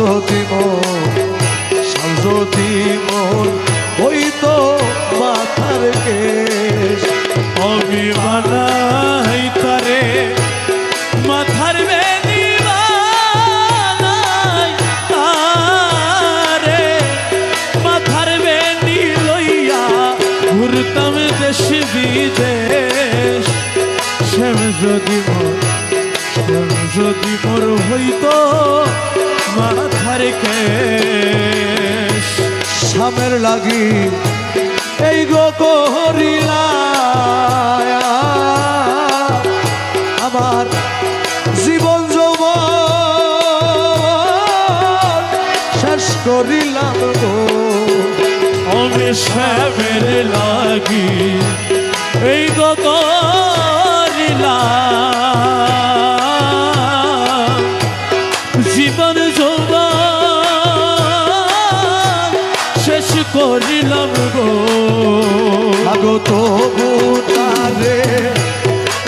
সামজতি মন সামজতি মন ওই তো মাথার বানাই তারে। মাথার মাথার লইয়া যদি যদি মোর হইতো মাথার কেশ। সামের লাগি এই গো করিলা আমার জীবন যৌবন শেষ করিলাম গো। আমি শ্যামের লাগি এই গত জীবন গো আগো তবু তারে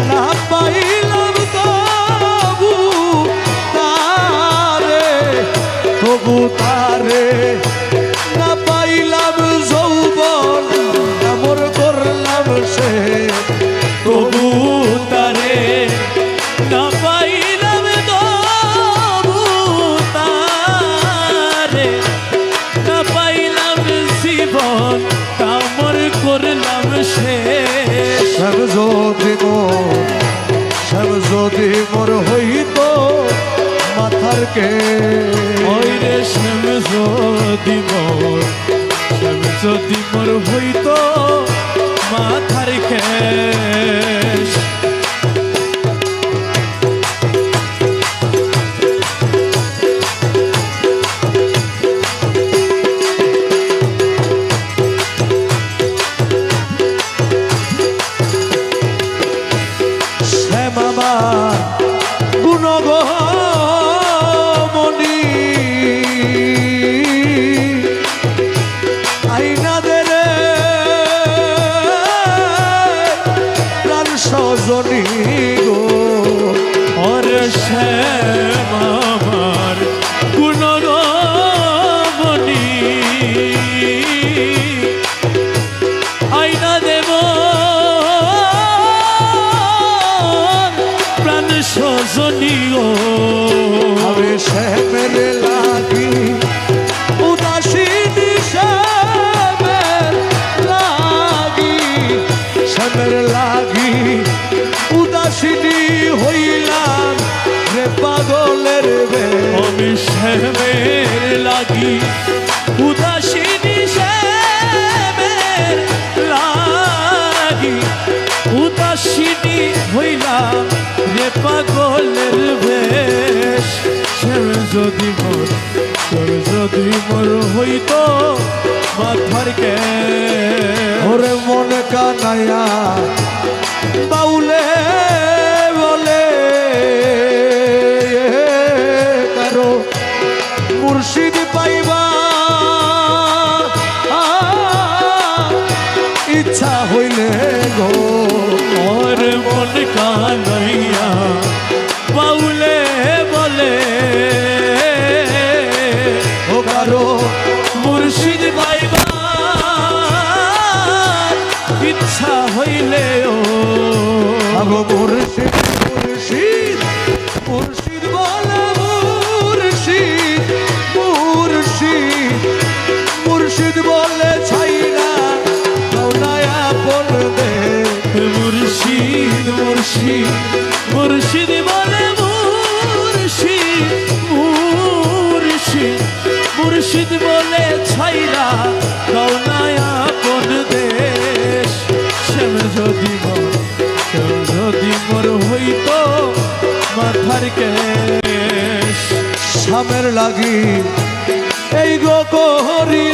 না পাইলাম তবু তারে। তবু তারে শেষ। শ্যাম যদি মোর শ্যাম যদি মোর হইত মাথার কে ওই রে শ্যাম যদি মোর দেব। প্রাণ সজনীয় শ্যামের লাগি উদাসীন শ্যামের লাগি। শ্যামের লাগি উদাসীনী হইলাম রে পাগলের বে। আমি শ্যামের লাগি উদাসীনী লাগি উদাসীনী হইলাম রে পাগলের বেশ শ্যাম যদি মোর শ্যাম যদি মোর হইতো মাথার কে ওরে মন কানাইয়া বাউলে বলে কারও মুর্শিদ ইচ্ছা হইলে ও। আগো মুর্শিদ মুর্শিদ মুর্শিদ বলে মুর্শিদ মুর্শিদ। মুর্শিদ বলে ছাইনা নৌনায়া পন মুর্শিদ মুর্শিদ মুর্শিদ বলে মুর্শিদ মুর্শিদ। মুর্শিদ বলে ছাইরা সামের লাগি। এই গো কহরি